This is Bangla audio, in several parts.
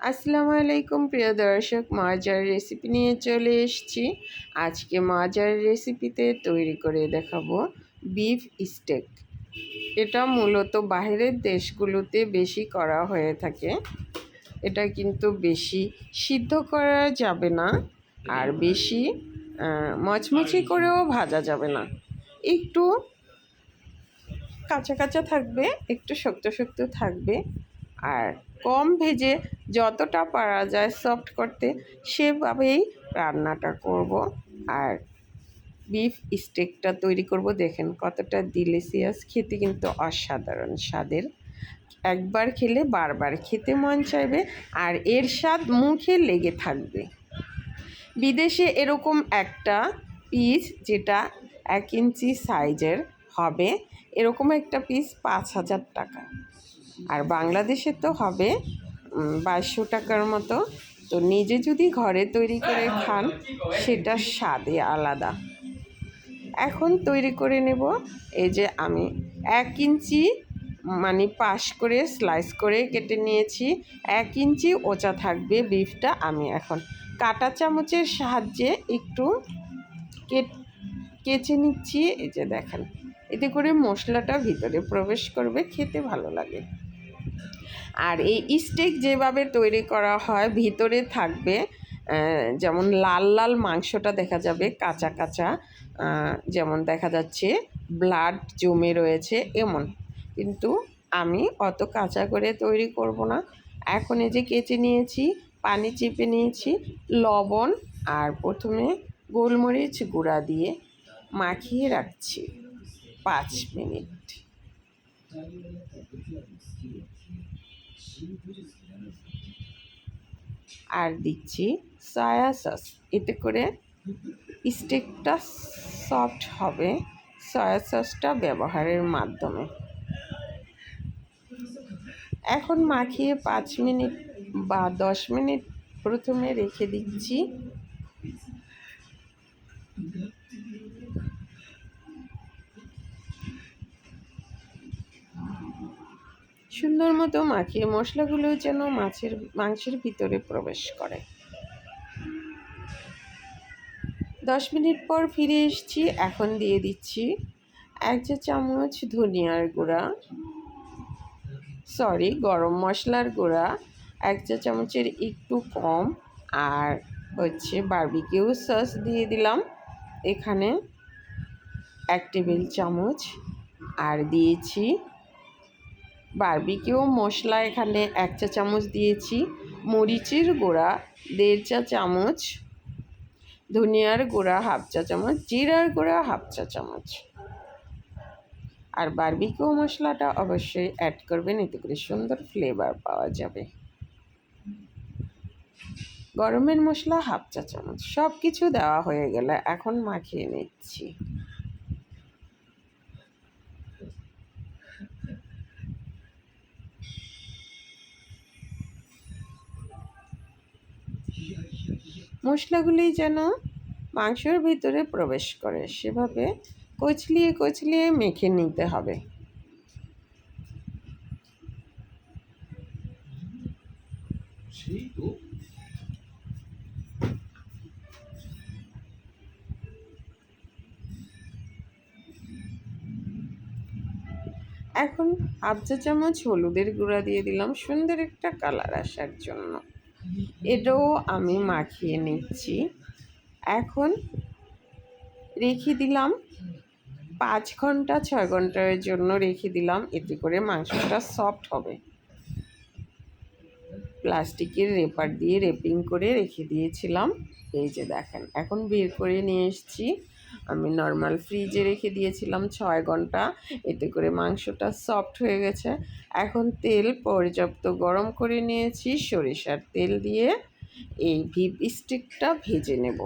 আসসালামু আলাইকুম, প্রিয় দর্শক। মাজার রেসিপি নিয়ে চলে এসেছি। আজকে মাজার রেসিপিতে তৈরি করে দেখাবো বিফ স্টেক এটা মূলত বাইরের দেশগুলোতে বেশি করা হয়ে থাকে। এটা কিন্তু বেশি সিদ্ধ করা যাবে না আর বেশি মচমচি করেও ভাজা যাবে না। একটু কাঁচা কাঁচা থাকবে, একটু শক্ত শক্ত থাকবে। আর কম ভেজে যতটা পারা যায় সফট করতে সেভাবেই রান্নাটা করব। আর বিফ স্টেকটা তৈরি করব। দেখেন কতটা ডিলিসিয়াস খেতে কিন্তু অসাধারণ স্বাদের। একবার খেলে বারবার খেতে মন চাইবে আর এর স্বাদ মুখে লেগে থাকবে। বিদেশে এরকম একটা পিস যেটা এক ইঞ্চি সাইজের হবে, এরকম একটা পিস পাঁচ হাজার টাকা। আর বাংলাদেশে তো হবে বাইশশো টাকার মতো। তো নিজে যদি ঘরে তৈরি করে খান সেটা স্বাদে আলাদা। এখন তৈরি করে নেব, এই যে আমি এক ইঞ্চি মানে পাশ করে, স্লাইস করে কেটে নিয়েছি। এক ইঞ্চি ওচা থাকবে বিফটা আমি এখন। কাটা চামচের সাহায্যে একটু কেচে নিচ্ছি, এই যে দেখেন। এতে করে মশলাটা ভিতরে প্রবেশ করবে, খেতে ভালো লাগে। আর এই স্টেক যেভাবে তৈরি করা হয়, ভিতরে থাকবে যেমন লাল লাল মাংসটা দেখা যাবে, কাঁচা কাঁচা যেমন দেখা যাচ্ছে ব্লাড জমে রয়েছে এমন। কিন্তু আমি অত কাঁচা করে তৈরি করব না। এখন এই যে কেচে নিয়েছি, পানি চেপে নিয়েছি, লবণ আর প্রথমে গোলমরিচ গুঁড়া দিয়ে মাখিয়ে রাখছি পাঁচ মিনিট। আর দিচ্ছি সয়া সস এতে করে স্টেকটা সফট হবে। সয়া সসটা ব্যবহারের মাধ্যমে। এখন মাখিয়ে পাঁচ মিনিট বা দশ মিনিট প্রথমে রেখে দিচ্ছি। সুন্দর মতো মাখিয়ে মশলাগুলো যেন মাছের, মাংসের ভিতরে প্রবেশ করে। দশ মিনিট পর ফিরে এসছি, এখন দিয়ে দিচ্ছি এক চা চামচ ধনিয়ার গুঁড়া সরি গরম মশলার গুঁড়া, এক চা চামচের একটু কম, আর হচ্ছে বার্বিকিউ সস দিয়ে দিলাম। এখানে এক টেবিল চামচ, আর দিয়েছি বারবিকিউ মশলা এখানে এক চা চামচ দিয়েছি। মরিচের গুঁড়া দেড় চা চামচ। ধনিয়ার গুঁড়া হাফ চা চামচ। জিরার গুঁড়া হাফ চা চামচ। আর বারবিকিউ মশলাটা অবশ্যই অ্যাড করবেন, এতে করে সুন্দর ফ্লেভার পাওয়া যাবে। গরমের মশলা হাফ চা চামচ। সব কিছু দেওয়া হয়ে গেলে এখন মাখিয়ে নিচ্ছি। মশলাগুলি যেন মাংসের ভিতরে প্রবেশ করে, সেভাবে কচলিয়ে কচলিয়ে মেখে নিতে হবে। এখন হাফ চামচ হলুদের গুঁড়া দিয়ে দিলাম সুন্দর একটা কালার আসার জন্য। এটাও আমি মাখিয়ে নিচ্ছি। এখন রেখে দিলাম পাঁচ ঘণ্টা, ছয় ঘণ্টার জন্য রেখে দিলাম। এতে করে মাংসটা সফট হবে। প্লাস্টিকের রেপার দিয়ে রেপিং করে রেখে দিয়েছিলাম। এই যে দেখেন, এখন বের করে নিয়ে এসেছি। আমি নর্মাল ফ্রিজে রেখে দিয়েছিলাম ছয় ঘণ্টা। এতে করে মাংসটা সফট হয়ে গেছে। এখন তেল পর্যাপ্ত গরম করে নিয়েছি। সরিষার তেল দিয়ে এই ভিপ স্টিকটা ভেজে নেব।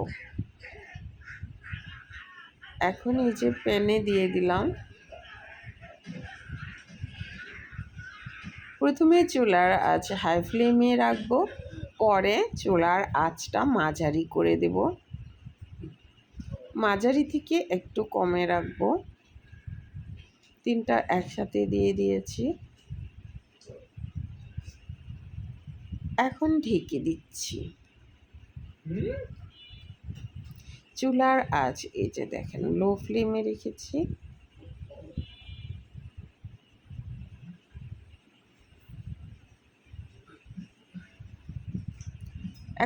এখন এই যে প্যানে দিয়ে দিলাম। প্রথমে চুলার আঁচ হাই ফ্লেমে রাখব। পরে চুলার আঁচটা মাঝারি করে দেব। মাঝারি থেকে একটু কমে রাখব। তিনটা একসাথে দিয়ে দিয়েছি। এখন ঢেকে দিচ্ছি। চুলার আজ এই যে দেখেন, লো ফ্লেমে রেখেছি।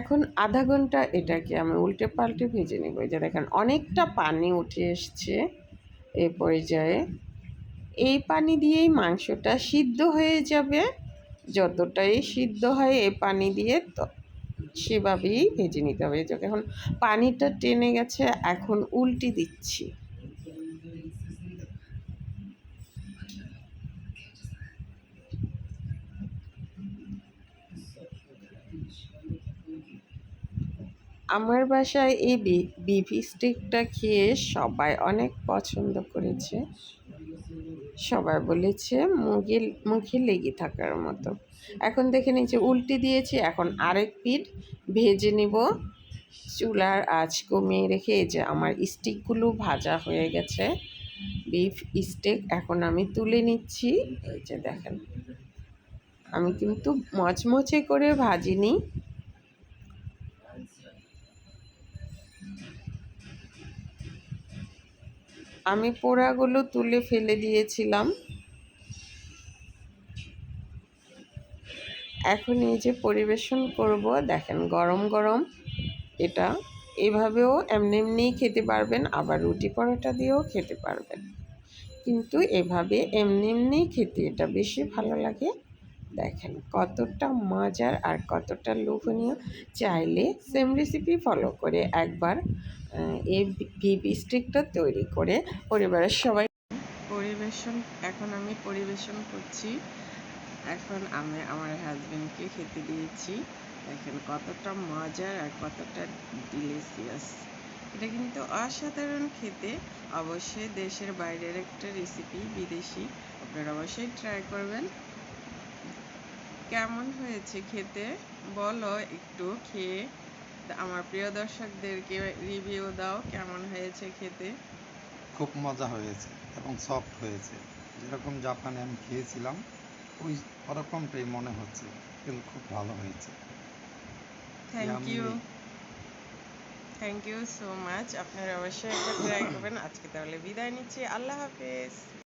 এখন আধা ঘণ্টা এটাকে আমি উল্টে পাল্টে ভেজে নেব। এই যে দেখেন, অনেকটা পানি উঠে এসছে এ পর্যায়ে। এই পানি দিয়েই মাংসটা সিদ্ধ হয়ে যাবে। যতটাই সিদ্ধ হয় এই পানি দিয়ে তো, সেভাবেই ভেজে নিতে হবে। যখন পানিটা টেনে গেছে, এখন উল্টি দিচ্ছি। আমার বাসায় এই বিফ স্টিকটা খেয়ে সবাই অনেক পছন্দ করেছে। সবাই বলেছে মুখে মুখে লেগে থাকার মতো। এখন দেখে নিচ্ছে উল্টে দিয়েছি, এখন আরেক পিঠ ভেজে নিব। চুলার আঁচ কমিয়ে রেখে যে আমার স্টিকগুলো ভাজা হয়ে গেছে। বিফ স্টিক এখন আমি তুলে নিচ্ছি। এই যে দেখেন, আমি কিন্তু মচমচে করে ভাজিনি। আমি পোড়াগুলো তুলে ফেলে দিয়েছিলাম। এখন এই যে পরিবেশন করব, দেখেন গরম গরম, এটা এভাবেও এমনি এমনিই খেতে পারবেন, আবার রুটি পরোটা দিয়েও খেতে পারবেন। কিন্তু এভাবে এমনি এমনিই খেতে এটা বেশি ভালো লাগে। দেখেন, কতটা মজার আর কতটা লোভনীয়। চাইলে সেম রেসিপি ফলো করে একবার এই বিবি স্টিকটা তৈরি করে পরিবারের সবাই পরিবেশন, এখন আমি পরিবেশন করছি। এখন আমি আমার হাজব্যান্ডকে খেতে দিয়েছি। দেখেন, কতটা মজার আর কতটা ডিলিশিয়াস এটা কিন্তু অসাধারণ খেতে। অবশ্যই দেশের বাইরের একটা রেসিপি বিদেশি, আপনারা অবশ্যই ট্রাই করবেন। কেমন হয়েছে খেতে? বলো একটু খেয়ে। আমার প্রিয় দর্শকদেরকে রিভিউ দাও কেমন হয়েছে খেতে? খুব মজা হয়েছে এবং সফট হয়েছে। যেরকম জাপানে আমি খেয়েছিলাম ওই ওরকমটাই মনে হচ্ছে কিন্তু খুব ভালো হয়েছে। Thank you. Thank you so much আপনারা অবশ্যই একটা ট্রাই করবেন। আজকে তাহলে বিদায় নিচ্ছি। আল্লাহ হাফেজ।